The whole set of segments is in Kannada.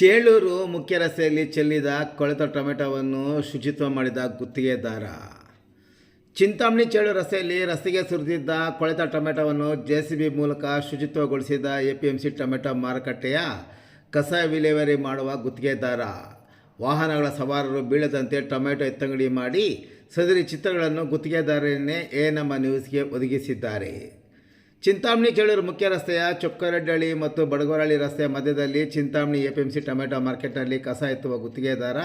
ಚೇಳೂರು ಮುಖ್ಯ ರಸ್ತೆಯಲ್ಲಿ ಚೆಲ್ಲಿದ ಕೊಳೆತ ಟೊಮೆಟೊವನ್ನು ಶುಚಿತ್ವ ಮಾಡಿದ ಗುತ್ತಿಗೆದಾರ ಚಿಂತಾಮಣಿ ಚೇಳು ರಸ್ತೆಯಲ್ಲಿ ರಸ್ತೆಗೆ ಸುರಿದಿದ್ದ ಕೊಳೆತ ಟೊಮೆಟೊವನ್ನು ಜೆ ಸಿ ಬಿ ಮೂಲಕ ಶುಚಿತ್ವಗೊಳಿಸಿದ A P M C tomato ಮಾರುಕಟ್ಟೆಯ ಕಸ ವಿಲೇವಾರಿ ಮಾಡುವ ಗುತ್ತಿಗೆದಾರ ವಾಹನಗಳ ಸವಾರರು ಬೀಳದಂತೆ ಟೊಮೆಟೊ ಎತ್ತಂಗಡಿ ಮಾಡಿ ಸದರಿ ಚಿತ್ರಗಳನ್ನು ಗುತ್ತಿಗೆದಾರರನ್ನೇ ಎ ನಮ್ಮ ನ್ಯೂಸ್ಗೆ ಒದಗಿಸಿದ್ದಾರೆ. ಚಿಂತಾಮಣಿ ಚೇಳೂರು ಮುಖ್ಯ ರಸ್ತೆಯ ಚೊಕ್ಕರಡ್ಡಳ್ಳಿ ಮತ್ತು ಬಡಗೋರಹಳ್ಳಿ ರಸ್ತೆಯ ಮಧ್ಯದಲ್ಲಿ Chintamani A P M C tomato ಮಾರ್ಕೆಟ್ನಲ್ಲಿ ಕಸ ಎತ್ತುವ ಗುತ್ತಿಗೆದಾರ,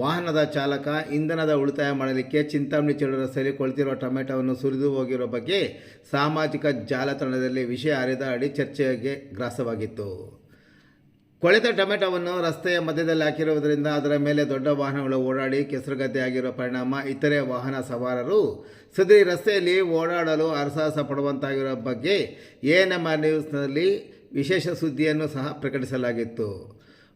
ವಾಹನದ ಚಾಲಕ ಇಂಧನದ ಉಳಿತಾಯ ಮಾಡಲಿಕ್ಕೆ ಚಿಂತಾಮಣಿ ಚಳುವ ರಸ್ತೆಯಲ್ಲಿ ಕೊಳ್ತಿರುವ ಟೊಮೆಟೊವನ್ನು ಸುರಿದು ಹೋಗಿರೋ ಬಗ್ಗೆ ಸಾಮಾಜಿಕ ಜಾಲತಾಣದಲ್ಲಿ ವಿಷಯ ಹರಿದಾಡಿ ಚರ್ಚೆಗೆ ಗ್ರಾಸವಾಗಿತ್ತು. ಕೊಳೆತ ಟೊಮೆಟೊವನ್ನು ರಸ್ತೆಯ ಮಧ್ಯದಲ್ಲಿ ಹಾಕಿರುವುದರಿಂದ ಅದರ ಮೇಲೆ ದೊಡ್ಡ ವಾಹನಗಳು ಓಡಾಡಿ ಕೆಸರುಗದ್ದೆ ಆಗಿರುವ ಪರಿಣಾಮ. ಇತರೆ ವಾಹನ ಸವಾರರು ಸದರಿ ರಸ್ತೆಯಲ್ಲಿ ಓಡಾಡಲು ಅರಸಾಹಸ ಪಡುವಂತಾಗಿರುವ ಬಗ್ಗೆ ಎ ನಮ್ಮ ನ್ಯೂಸ್ನಲ್ಲಿ ವಿಶೇಷ ಸುದ್ದಿಯನ್ನು ಸಹ ಪ್ರಕಟಿಸಲಾಗಿತ್ತು.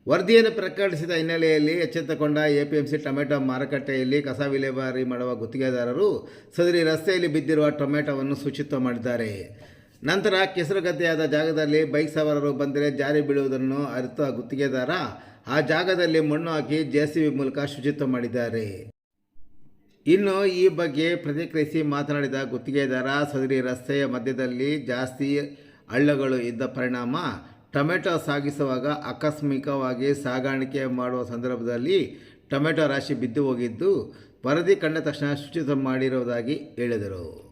ವರದಿಯನ್ನು ಪ್ರಕಟಿಸಿದ ಹಿನ್ನೆಲೆಯಲ್ಲಿ ಎಚ್ಚೆತ್ತುಕೊಂಡ ಎಪಿಎಂಸಿ ಟೊಮೆಟೊ ಮಾರುಕಟ್ಟೆಯಲ್ಲಿ ಕಸ ವಿಲೇವಾರಿ ಮಾಡುವ ಗುತ್ತಿಗೆದಾರರು ಸದರಿ ರಸ್ತೆಯಲ್ಲಿ ಬಿದ್ದಿರುವ ಟೊಮೆಟೊವನ್ನು ಶುಚಿತ್ವ ಮಾಡಿದ್ದಾರೆ. ನಂತರ ಕೆಸರುಗದ್ದೆಯಾದ ಜಾಗದಲ್ಲಿ ಬೈಕ್ ಸವಾರರು ಬಂದರೆ ಜಾರಿ ಬೀಳುವುದನ್ನು ಅರಿತ ಗುತ್ತಿಗೆದಾರ. ಆ ಜಾಗದಲ್ಲಿ ಮಣ್ಣು ಹಾಕಿ ಜೆ ಮೂಲಕ ಶುಚಿತ್ವ ಮಾಡಿದ್ದಾರೆ. ಇನ್ನು ಈ ಬಗ್ಗೆ ಪ್ರತಿಕ್ರಿಯಿಸಿ ಮಾತನಾಡಿದ ಗುತ್ತಿಗೆದಾರ, ಸದರಿ ರಸ್ತೆಯ ಮಧ್ಯದಲ್ಲಿ ಜಾಸ್ತಿ ಹಳ್ಳಗಳು ಇದ್ದ ಪರಿಣಾಮ, ಟೊಮೆಟೊ ಸಾಗಿಸುವಾಗ ಆಕಸ್ಮಿಕವಾಗಿ ಸಾಗಾಣಿಕೆ ಮಾಡುವ ಸಂದರ್ಭದಲ್ಲಿ ಟೊಮೆಟೊ ರಾಶಿ ಬಿದ್ದು ಹೋಗಿದ್ದು, ವರದಿ ಕಂಡ ತಕ್ಷಣ ಶುಚಿತ್ವ ಮಾಡಿರುವುದಾಗಿ ಹೇಳಿದರು.